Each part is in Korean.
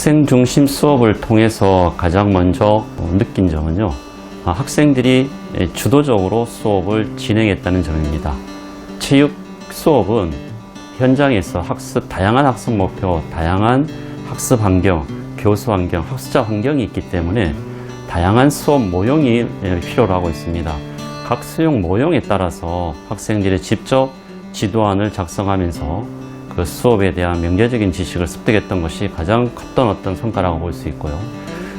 학생 중심 수업을 통해서 가장 먼저 느낀 점은요. 아, 학생들이 주도적으로 수업을 진행했다는 점입니다. 체육 수업은 현장에서 학습, 다양한 학습 목표, 다양한 학습 환경, 교수 환경, 학습자 환경이 있기 때문에 다양한 수업 모형이 예, 필요로 하고 있습니다. 각 수용 모형에 따라서 학생들이 직접 지도안을 작성하면서 그 수업에 대한 명제적인 지식을 습득했던 것이 가장 컸던 어떤 성과라고 볼 수 있고요.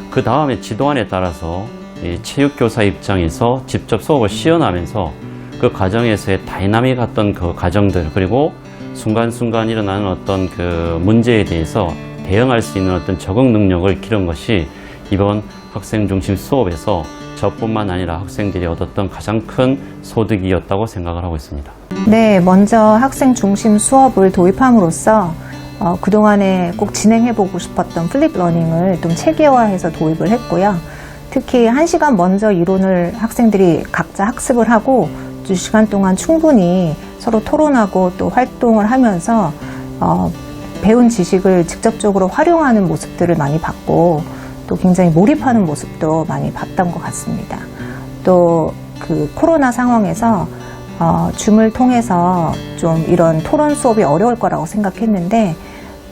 그 다음에 지도안에 따라서 이 체육교사 입장에서 직접 수업을 시연하면서 그 과정에서의 다이나믹했던 그 과정들 그리고 순간순간 일어나는 어떤 그 문제에 대해서 대응할 수 있는 어떤 적응 능력을 기른 것이 이번 학생 중심 수업에서 저뿐만 아니라 학생들이 얻었던 가장 큰 소득이었다고 생각을 하고 있습니다. 네, 먼저 학생 중심 수업을 도입함으로써 어, 그동안에 꼭 진행해보고 싶었던 플립 러닝을 좀 체계화해서 도입을 했고요. 특히 한시간 먼저 이론을 학생들이 각자 학습을 하고 두시간 동안 충분히 서로 토론하고 또 활동을 하면서 어, 배운 지식을 직접적으로 활용하는 모습들을 많이 봤고 또 굉장히 몰입하는 모습도 많이 봤던 것 같습니다. 또 그 코로나 상황에서 어, 줌을 통해서 좀 이런 토론 수업이 어려울 거라고 생각했는데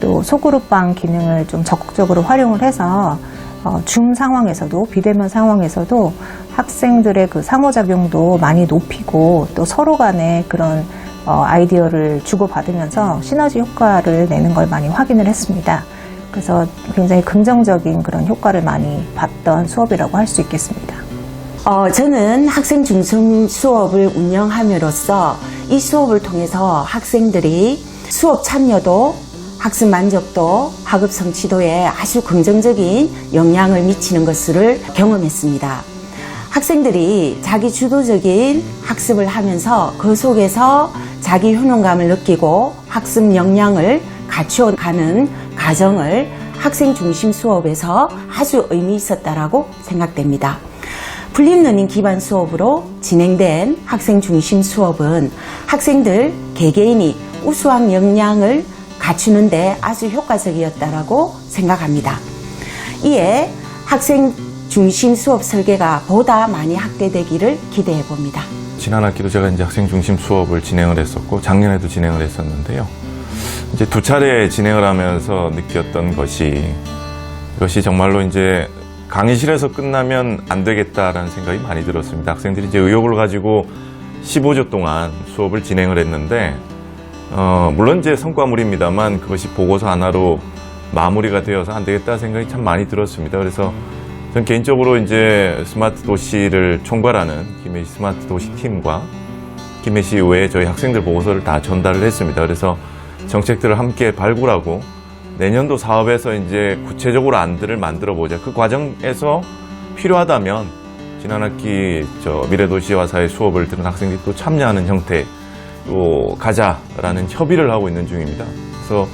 또 소그룹방 기능을 좀 적극적으로 활용을 해서 어, 줌 상황에서도 비대면 상황에서도 학생들의 그 상호작용도 많이 높이고 또 서로 간에 그런 어, 아이디어를 주고받으면서 시너지 효과를 내는 걸 많이 확인을 했습니다. 그래서 굉장히 긍정적인 그런 효과를 많이 봤던 수업이라고 할 수 있겠습니다. 어, 저는 학생 중심 수업을 운영함으로써 이 수업을 통해서 학생들이 수업 참여도 학습 만족도, 학업 성취도에 아주 긍정적인 영향을 미치는 것을 경험했습니다. 학생들이 자기 주도적인 학습을 하면서 그 속에서 자기 효능감을 느끼고 학습 역량을 갖추어 가는 과정을 학생 중심 수업에서 아주 의미 있었다라고 생각됩니다. 플립러닝 기반 수업으로 진행된 학생 중심 수업은 학생들 개개인이 우수한 역량을 갖추는데 아주 효과적이었다라고 생각합니다. 이에 학생 중심 수업 설계가 보다 많이 확대되기를 기대해 봅니다. 지난 학기도 제가 이제 학생 중심 수업을 진행을 했었고 작년에도 진행을 했었는데요. 이제 두 차례 진행을 하면서 느꼈던 것이 이것이 정말로 이제 강의실에서 끝나면 안 되겠다라는 생각이 많이 들었습니다. 학생들이 이제 의욕을 가지고 15주 동안 수업을 진행을 했는데 어, 물론 이제 성과물입니다만 그것이 보고서 하나로 마무리가 되어서 안 되겠다 생각이 참 많이 들었습니다. 그래서 전 개인적으로 이제 스마트 도시를 총괄하는 김해시 스마트 도시 팀과 김해시 외에 저희 학생들 보고서를 다 전달을 했습니다. 그래서 정책들을 함께 발굴하고 내년도 사업에서 이제 구체적으로 안들을 만들어 보자. 그 과정에서 필요하다면 지난 학기 저 미래도시와 사회 수업을 들은 학생들이 또 참여하는 형태 또 가자라는 협의를 하고 있는 중입니다. 그래서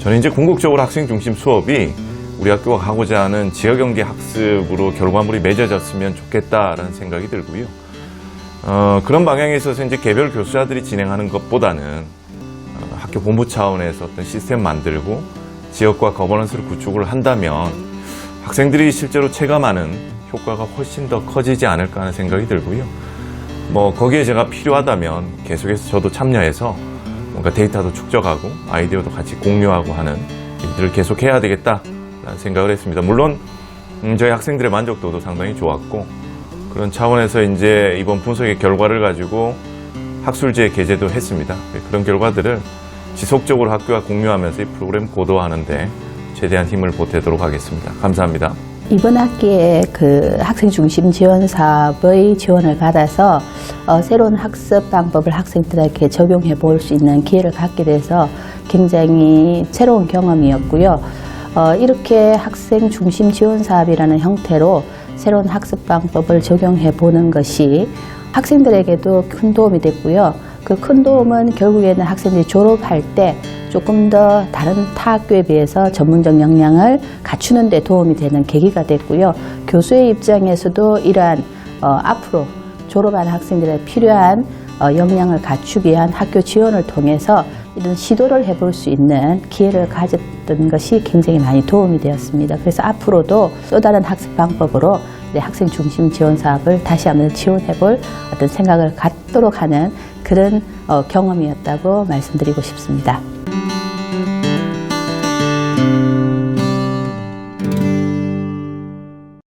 저는 이제 궁극적으로 학생 중심 수업이 우리 학교가 가고자 하는 지역 경제 학습으로 결과물이 맺어졌으면 좋겠다라는 생각이 들고요. 어, 그런 방향에 있어서 이제 개별 교수자들이 진행하는 것보다는 어, 학교 본부 차원에서 어떤 시스템 만들고 지역과 거버넌스를 구축을 한다면 학생들이 실제로 체감하는 효과가 훨씬 더 커지지 않을까 하는 생각이 들고요. 뭐 거기에 제가 필요하다면 계속해서 저도 참여해서 뭔가 데이터도 축적하고 아이디어도 같이 공유하고 하는 일들을 계속 해야 되겠다라는 생각을 했습니다. 물론 음, 저희 학생들의 만족도도 상당히 좋았고 그런 차원에서 이제 이번 분석의 결과를 가지고 학술지에 게재도 했습니다. 네, 그런 결과들을 지속적으로 학교와 공유하면서 이 프로그램 고도화하는데 최대한 힘을 보태도록 하겠습니다. 감사합니다. 이번 학기에 그 학생 중심 지원 사업의 지원을 받아서 어, 새로운 학습 방법을 학생들에게 적용해 볼 수 있는 기회를 갖게 돼서 굉장히 새로운 경험이었고요. 어, 이렇게 학생 중심 지원 사업이라는 형태로 새로운 학습 방법을 적용해 보는 것이 학생들에게도 큰 도움이 됐고요. 그 큰 도움은 결국에는 학생들이 졸업할 때 조금 더 다른 타 학교에 비해서 전문적 역량을 갖추는 데 도움이 되는 계기가 됐고요. 교수의 입장에서도 이러한 어, 앞으로 졸업한 학생들에 필요한 어, 역량을 갖추기 위한 학교 지원을 통해서 이런 시도를 해볼 수 있는 기회를 가졌던 것이 굉장히 많이 도움이 되었습니다. 그래서 앞으로도 또 다른 학습 방법으로 네, 학생 중심 지원 사업을 다시 한번 지원해볼 어떤 생각을 갖도록 하는 그런 어, 경험이었다고 말씀드리고 싶습니다.